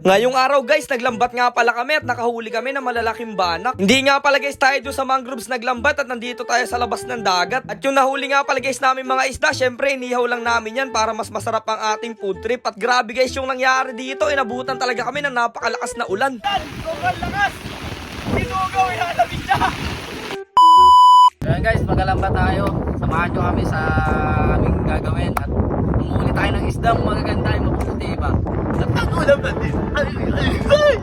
Ngayong araw guys, naglambat nga pala kami at nakahuli kami ng malalaking banak. Hindi nga pala guys tayo doon sa mangroves naglambat at nandito tayo sa labas ng dagat. At yung nahuli nga pala guys namin mga isda, syempre inihaw lang namin yan para mas masarap ang ating food trip. At grabe guys yung nangyari dito, inabutan talaga kami ng napakalakas na ulan. Sobrang lakas! Sinugaw, ilalabig siya! Ayan guys, magalamba tayo. Samahan nyo kami sa aming gagawin at umuli tayo ng isdang magaganda yung maputi ba? Nagtagulam natin. Ay, ay, ay!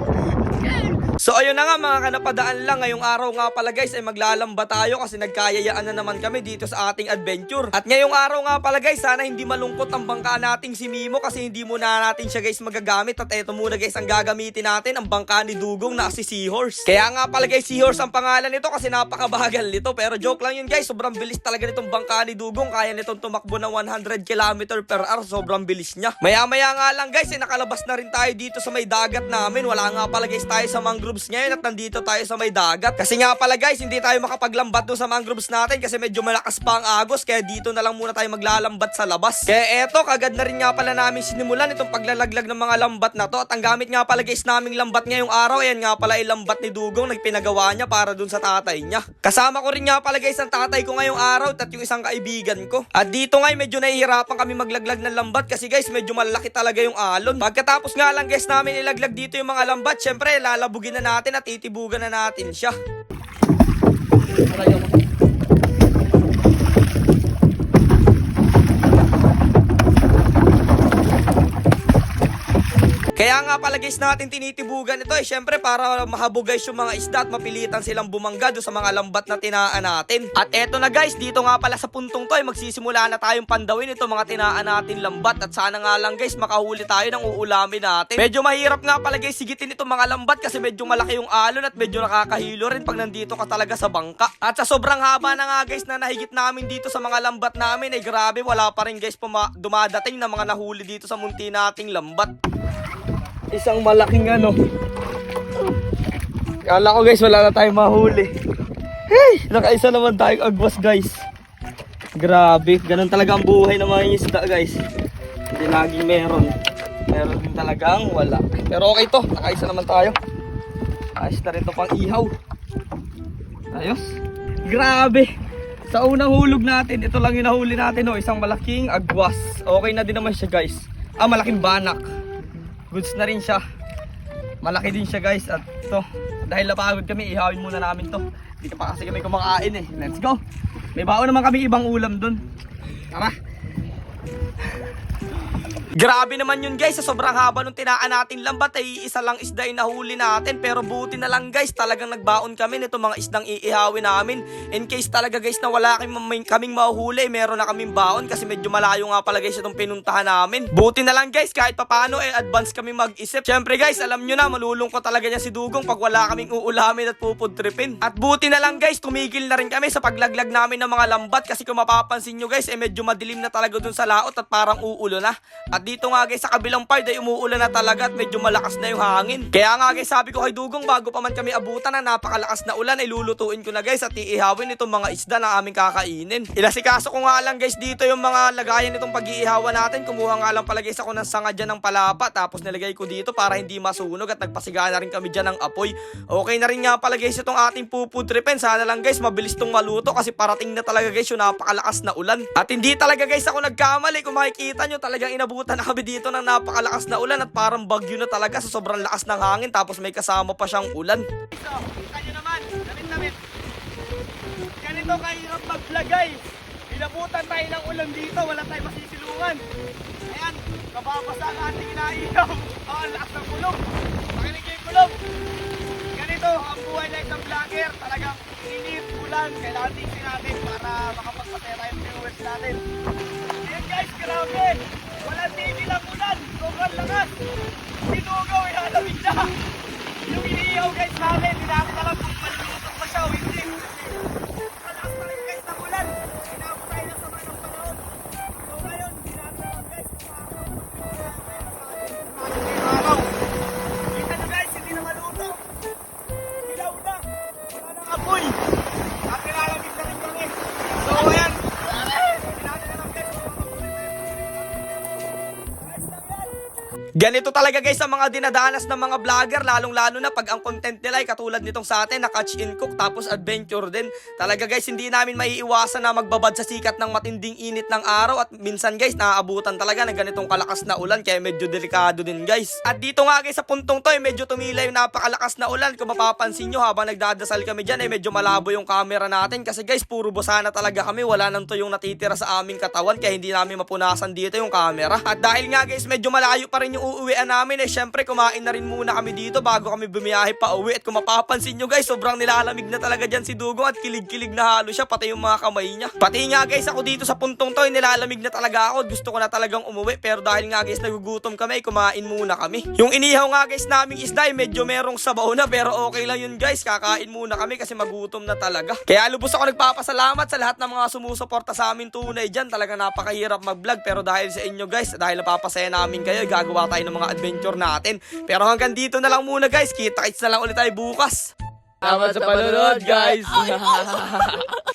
So ayun na nga mga kanapadaan lang ngayong araw nga pala guys ay maglalamba tayo kasi nagkayayaan na naman kami dito sa ating adventure. At ngayong araw nga pala guys sana hindi malungkot ang bangka nating si Mimo kasi hindi muna natin siya guys magagamit at eto muna guys ang gagamitin natin ang bangka ni Dugong na si Seahorse. Kaya nga pala guys Seahorse ang pangalan nito kasi napakabagal nito pero joke lang yun guys sobrang bilis talaga nitong bangka ni Dugong kaya nitong tumakbo ng 100 km per hour sobrang bilis niya. Maya maya nga lang guys ay nakalabas na rin tayo dito sa may dagat namin wala nga pala guys tayo sa mangroves ngayon at nandito tayo sa may dagat. Kasi nga pala guys, hindi tayo makapaglambat doon sa mangroves natin kasi medyo malakas pa ang agos kaya dito na lang muna tayo maglalambat sa labas. Kaya eto, kagad na rin nga pala namin sinimulan itong paglalaglag ng mga lambat na to at ang gamit nga pala guys naming lambat ngayong araw, ayan nga pala ay lambat ni Dugong nagpinagawa niya para dun sa tatay niya. Kasama ko rin nga pala guys ang tatay ko ngayong araw at yung isang kaibigan ko. At dito nga medyo nahihirapan kami maglaglag ng lambat kasi guys medyo malaki talaga yung alon. Pagkatapos nga lang guys namin ilaglag dito yung mga lambat, syempre lalabugin na natin at titibugan na natin siya. Kaya nga pala guys natin tinitibugan ito eh syempre para mahabog guys yung mga isda at mapilitan silang bumangga doon sa mga lambat na tinaan natin. At eto na guys, dito nga pala sa puntong to ay magsisimula na tayong pandawin ito mga tinaan natin lambat at sana nga lang guys makahuli tayo ng uulamin natin. Medyo mahirap nga pala guys sigitin itong mga lambat kasi medyo malaki yung alon at medyo nakakahilo rin pag nandito ka talaga sa bangka. At sa sobrang haba na nga guys na nahigit namin dito sa mga lambat namin ay grabe wala pa rin guys puma- dumadating na mga nahuli dito sa munti nating lambat. Isang malaking ano. Kala ko guys, wala na tayong mahuli. Hey, nakaisa naman tayong agwas guys. Grabe, ganun talaga ang buhay ng mga isda guys. Hindi laging meron. Meron din talagang wala. Pero okay to, nakaisa naman tayo. Ayos na rin to pang ihaw. Ayos. Grabe. Sa unang hulog natin, ito lang yung nahuli natin, no, isang malaking agwas. Okay na din naman siya guys. Ah, malaking banak goods na rin siya. Malaki din siya guys. At ito dahil napagod kami ihawin muna namin to. Dito pa kasi kami kumakain eh. Let's go. May baon naman kami ibang ulam dun. Tara Grabe naman yun guys, sa sobrang haba nung tinaan natin lambat ay isa lang isda yung nahuli natin pero buti na lang guys, talagang nagbaon kami nito mga isdang iihawin namin. In case talaga guys na wala kaming, kaming mahuhuli, meron na kaming baon kasi medyo malayo nga pala guys itong pinuntahan namin. Buti na lang guys, kahit papano eh advance kami mag-isip. Syempre guys, alam nyo na, malulungkot talaga niya si Dugong pag wala kaming uulamin at pupudtripin. At buti na lang guys, tumigil na rin kami sa paglaglag namin ng mga lambat kasi kung mapapansin nyo guys, eh medyo madilim na talaga dun sa laot at parang uulo na. At dito nga guys sa kabilang part ay umuulan na talaga at medyo malakas na yung hangin. Kaya nga guys sabi ko kay Dugong bago pa man kami abutan ng napakalakas na ulan ay lulutuin ko na guys at iihawin itong mga isda na aming kakainin. Ilasikaso ko nga lang guys dito yung mga lagayan nitong pag-iihawan natin. Kumuha nga lang pala guys ako ng sanga dyan ng palapa tapos nilagay ko dito para hindi masunog at nagpasiga na rin kami dyan ng apoy. Okay na rin nga pala guys itong ating pupudripen. Sana lang guys mabilis tong maluto kasi parating na talaga guys yung napakalakas na ulan. At hindi talaga guys ako nagkamali kung makikita nyo talagang inabutan na kami dito ng napakalakas na ulan at parang bagyo na talaga sa sobrang lakas ng hangin tapos may kasama pa siyang ulan. Ito, kita naman, damit-damit. Ganito kahirap mag-vlog guys. Inabutan tayo ng ulan dito, wala tayong masisilungan. Ayan, kababasa ang ating inainom. Oh, ang lakas ng kulog. Pakinig yung kulog. Ganito ang buhay na isang vlogger. Talagang init, ulan. Kailangan tingin natin para makapagpasaya tayo ng viewers natin. Ayan guys, grabe. Walang tigil ang ulan. Sobrang lakas. Sinugaw, ilalawin siya. Yung iniihaw guys namin, hindi Ganito talaga guys ang mga dinadanas ng mga vlogger, lalong-lalo na pag ang content nila ay katulad nitong sa atin na catch and cook tapos adventure din. Talaga guys, hindi namin maiiwasan na magbabad sa sikat ng matinding init ng araw at minsan guys, naaabutan talaga ng ganitong kalakas na ulan kaya medyo delikado din guys. At dito nga guys sa puntong to, eh, medyo tumila yung napakalakas na ulan. Kung mapapansin nyo habang nagdadasal kami dyan, eh, medyo malabo yung camera natin kasi guys, puro busana talaga kami. Wala nang to yung natitira sa aming katawan kaya hindi namin mapunasan dito yung camera. At dahil nga guys, medyo malayo pa rin yung uuwian namin eh, syempre kumain na rin muna kami dito bago kami bumiyahe pa uwi. At kung mapapansin nyo guys, sobrang nilalamig na talaga dyan si Dugong at kilig-kilig na halo siya, pati yung mga kamay niya. Pati nga guys, ako dito sa puntong to, eh, nilalamig na talaga ako. Gusto ko na talagang umuwi, pero dahil nga guys, nagugutom kami, kumain muna kami. Yung inihaw nga guys naming isda, eh, medyo merong sabaw na, pero okay lang yun guys, kakain muna kami kasi magutom na talaga. Kaya lubos ako nagpapasalamat sa lahat ng mga sumusuporta sa amin tunay dyan. Talaga napakahirap mag-vlog, pero dahil sa inyo guys, dahil napapasaya namin kayo, eh, gagawa tayo ng mga adventure natin. Pero hanggang dito na lang muna guys, kita-kits na lang ulit tayo bukas. Salamat sa panonood, guys.